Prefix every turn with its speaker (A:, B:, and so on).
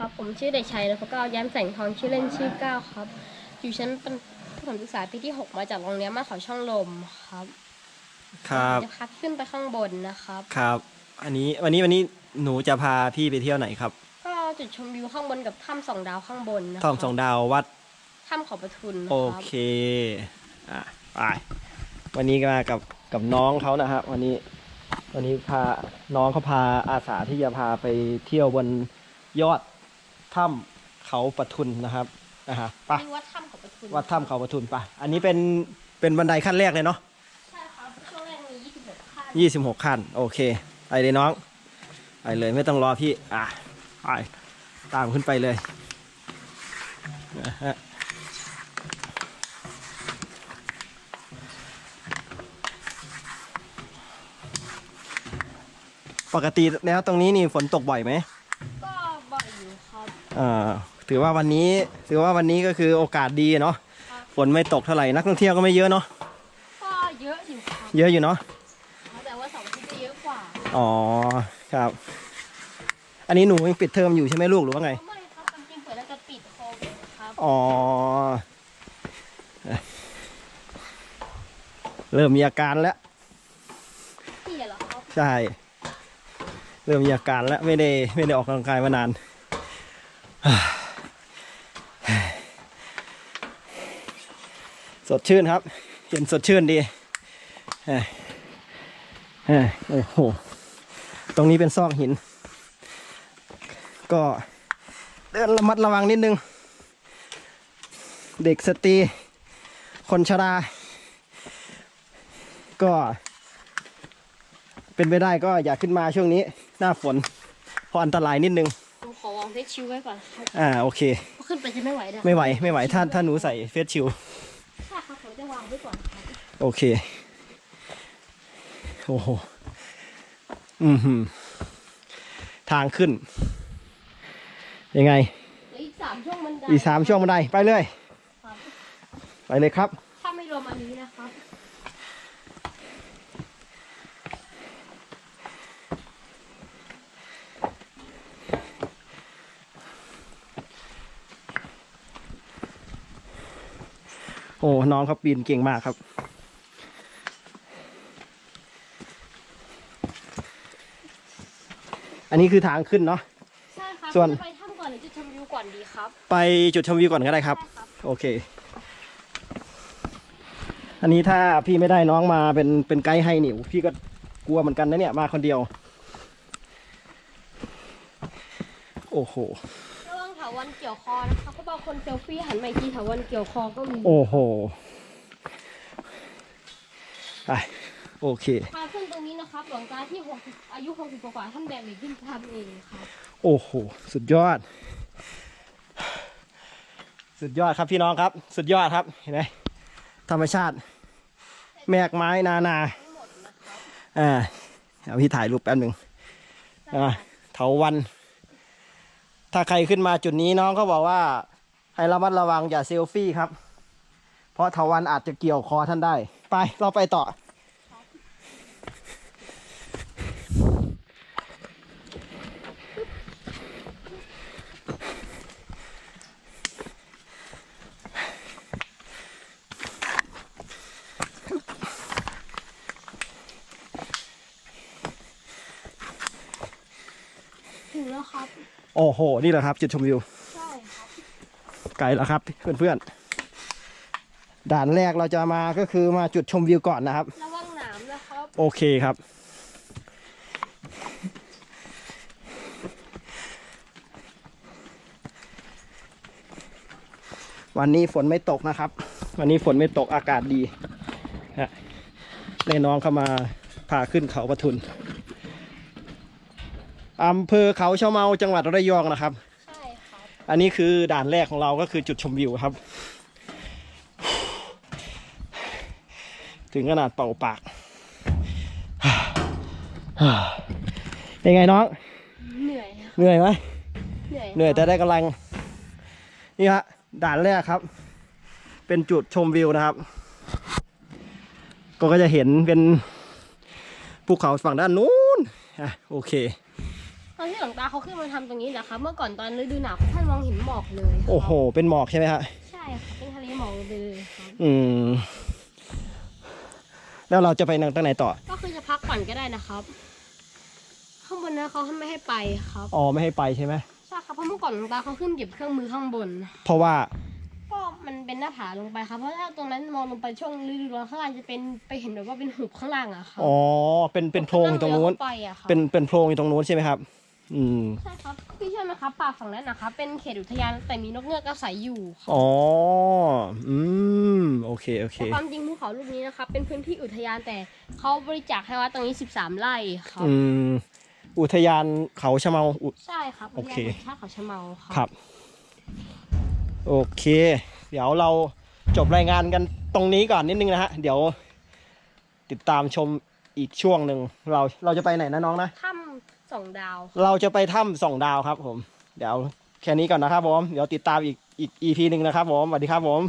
A: ครับ ผมชื่อเด็กชายนพเก้าแย้มแสงทองชื่อเล่นชื่อก้าวครับ อยู่ชั้นประถมศึกษาปีที่ 6 มาจากโรงเรียนมานเขาช่องลมครับ
B: ครับ
A: จะพักขึ้นไปข้างบนนะครับ
B: ครับ อันนี้วันนี้วันนี้หนูจะพาพี่ไปเที่ยวไหนครับ
A: ก็จุดชมวิวข้างบนกับถ้ำสองดาวข้างบนนะค
B: ท่
A: รั
B: อมสองดาววัด
A: ถ้ำเขาประทุนนะ
B: โอ
A: ครับ
B: เคอะไปวันนี้ก็มากับกับน้องเขานะครับวันนี้วันนี้พาน้องเขาพาอาสาที่จะพาไปเที่ยวบนยอด ถ้ำเขาปะทุนนะครับอะฮะไป
A: นี่วัดถ้ำเขาประทุน
B: วัดถ้ำเขาปะทุนไปอันนี้เป็นเป็นบันไดขั้นแรกเลยเนาะ
A: ใช่ครับช่วงแรกมี26ขั้น
B: ยี่สิบหกขั้นโอเคไปเลยน้องไปเลยไม่ต้องรอพี่อะไปตามขึ้นไปเลยนะฮะปกติแล้วตรงนี้นี่ฝนตกบ่อยไหม
A: ก็บ่อยอยู่ครับ
B: อ่าถือว่าวันนี้ถือว่าวันนี้ก็คือโอกาสดีเนาะ
A: ครับ
B: ฝนไม่ตกเท่าไหร่นักท่องเที่ยวก็ไม่เยอะเนาะ
A: ก็เยอะอยู่ครับ
B: เยอะอยู่เนาะ
A: แต่ว่าเสองอาทิตย์จะเยอะกว่า
B: อ๋อครับ อันนี้หนูยังปิดเทอมอยู่ใช่ไหมลูกหรือว่าไง
A: ไม่ครับจริงๆเปิดแล้วจะปิดโควิดครับ
B: อ๋อเริ่มมีอาการแล้ว
A: นี่เหรอครับ
B: ใช่ เริ่มมีอาการแล้วไม่ได้ไม่ได้ออกกำลังกายมานาน สดชื่นครับเห็นสดชื่นดีโอ้โห ตรงนี้เป็นซอกหิน ก็เดินระมัดระวังนิดนึง เด็กสตรี คนชรา ก็ เป็นไปได้ก็อย่าขึ้นมาช่วงนี้ หน้าฝนเพราะอันตรายนิดนึง
A: ขอวางเฟซชิลไว้ก่อนครับ
B: อ่าโอเค
A: เพราะขึ้นไปจะไม่ไหวนะ
B: ไม่ไหวไม่ไหวถ้าถ้าหนูใส่เฟสชิล
A: ใช่ครับผมจะวางไว้ก่อนครับ
B: โอเคโอ้โหอือหือทางขึ้น ยังไง
A: เหลืออีกสามช่วงบันได
B: อีกสามช่วงบันไดไปเลย
A: ครับ
B: ไปเลยครับ
A: ถ้าไม่รวมอันนี้นะครับ
B: โอ้น้องเขาปีนเก่งมากครับ อันนี้คือทางขึ้นเนาะ
A: ใช่ครับ
B: ส่วน
A: จะไปถ้ำก่อนหรือจะชมวิวก่อนดีครับ
B: ไปจุดชมวิวก่อนก็ได้ครับ
A: ใช่ครับ
B: โอเค อันนี้ถ้าพี่ไม่ได้น้องมาเป็นเป็นไกด์ให้นี่พี่ก็กลัวเหมือนกันนะเนี่ยมาคนเดียว โอ้โห
A: ระ วังถาวันเกี่ยวคอนะคะเพราะบางคนเซลฟี่หันมาอีกทีถาวันเกี่ยวคอก็มี
B: โอ้โหไปโอเค
A: ทางขึ้นตรงนี้นะครับหลวงตาที่60อายุ60กว่าๆท่านแบกเหล็กขึ้นทำเองครับ
B: โอ้โหสุดยอด สุดยอดครับพี่น้องครับ สุดยอดครับเห็นไหมธรรมชาติ แมกไม้นานา
A: ทั้งหมดนะครับ
B: อ่าเอาพี่ถ่ายรูปแป๊บหนึ่งอ่าเถาวัน ถ้าใครขึ้นมาจุดนี้น้องก็บอกว่า ให้ระมัดระวังอย่าเซลฟี่ครับ เพราะเถาวันอาจจะเกี่ยวคอท่านได้ ไปเราไปต่อ
A: ถึงแล้วครับ
B: โอ้โห นี่แหละครับ จุดชมวิว
A: ใช่ครับ
B: ไกลแล้วครับเพื่อนๆด่านแรกเราจะมาก็คือมาจุดชมวิวก่อนนะครับ
A: ระวังหนามนะครับ
B: โอเคครับ วันนี้ฝนไม่ตกนะครับ วันนี้ฝนไม่ตกอากาศดีฮะได้น้องเข้ามาพาขึ้นเขาปะทุน อำเภอเขาเชาเมาจังหวัดระยองนะครับ
A: ใช่ครับ
B: อันนี้คือด่านแรกของเราก็คือจุดชมวิวครับ ถึงขนาดเป่าปาก เป็นไงน้อง
A: เหนื่อยครับ
B: เหนื่อยไหม
A: เหนื่อย
B: เหนื่อยแต่ได้กำลัง นี่ฮะด่านแรกครับ เป็นจุดชมวิวนะครับ ก็ก็จะเห็นเป็นภูเขาฝั่งด้านนู้นอะโอเคไป
A: ตอนที่หลวงตาเขาขึ้นมาทำตรงนี้แหละครับเมื่อก่อนตอนฤดูหนาวท่านมองเห็นหมอกเลยครับ
B: โอ้โห เป็นหมอกใช่ไหมฮะ
A: ใช่ครับเป็นทะเลหมอกเลยครับ
B: อืม แล้วเราจะไปตั้งไหนต่อ
A: ก็คือจะพักก่อนก็ได้นะครับ ข้างบนนะเขาไม่ให้ไปครับ
B: อ๋อ ไม่ให้ไปใช่ไหม
A: ใช่ครับเพราะเมื่อก่อนหลวงตาเขาขึ้นเก็บเครื่องมือข้างบน
B: เพราะว่า
A: ก็มันเป็นหน้าผาลงไปครับเพราะถ้าตรงนั้นมองลงไปช่วงฤดูร้อนข้างล่างจะเป็นไปเห็นแบบว่าเป็นหุบข้างล่างอะครับ
B: อ๋อ เป็น เป็นโพรงอยู่ตรงนู้น
A: ไปอะครับ
B: เป็น เป็นโพรงอยู่ตรงนู้นใช่ไหมครับ อืม
A: ใช่ครับ พี่เชื่อไหมครับป่าฝั่งนั้นนะครับ เป็นเขตอุทยานแต่มีนกเงือกอาศัยอยู่ครับ
B: อ๋อ อืม โอเค โอเค
A: แต่ความจริงภูเขาลูกนี้นะครับ เป็นพื้นที่อุทยานแต่เขาบริจาคให้วัดตรงนี้ 13 ไร่ครับ
B: อืม อุทยานเขาชะเมาอุ
A: ใช่ครับ
B: โอเค
A: อุทยานแห่งชาติเขาชะเมาค
B: ครับ รับ โอเค เดี๋ยวเราจบรายงานกันตรงนี้ก่อนนิดนึงนะฮะ เดี๋ยว ติดตามชมอีกช่วงหนึ่ง เราเราจะไปไหนนะน้องนะ
A: ถ้ำ สองดาว
B: เราจะไปถ้ำสองดาวครับผม เดี๋ยวแค่นี้ก่อนนะครับผม เดี๋ยวติดตามอีกอีก EP หนึ่งนะครับผมสวัสดีครับผม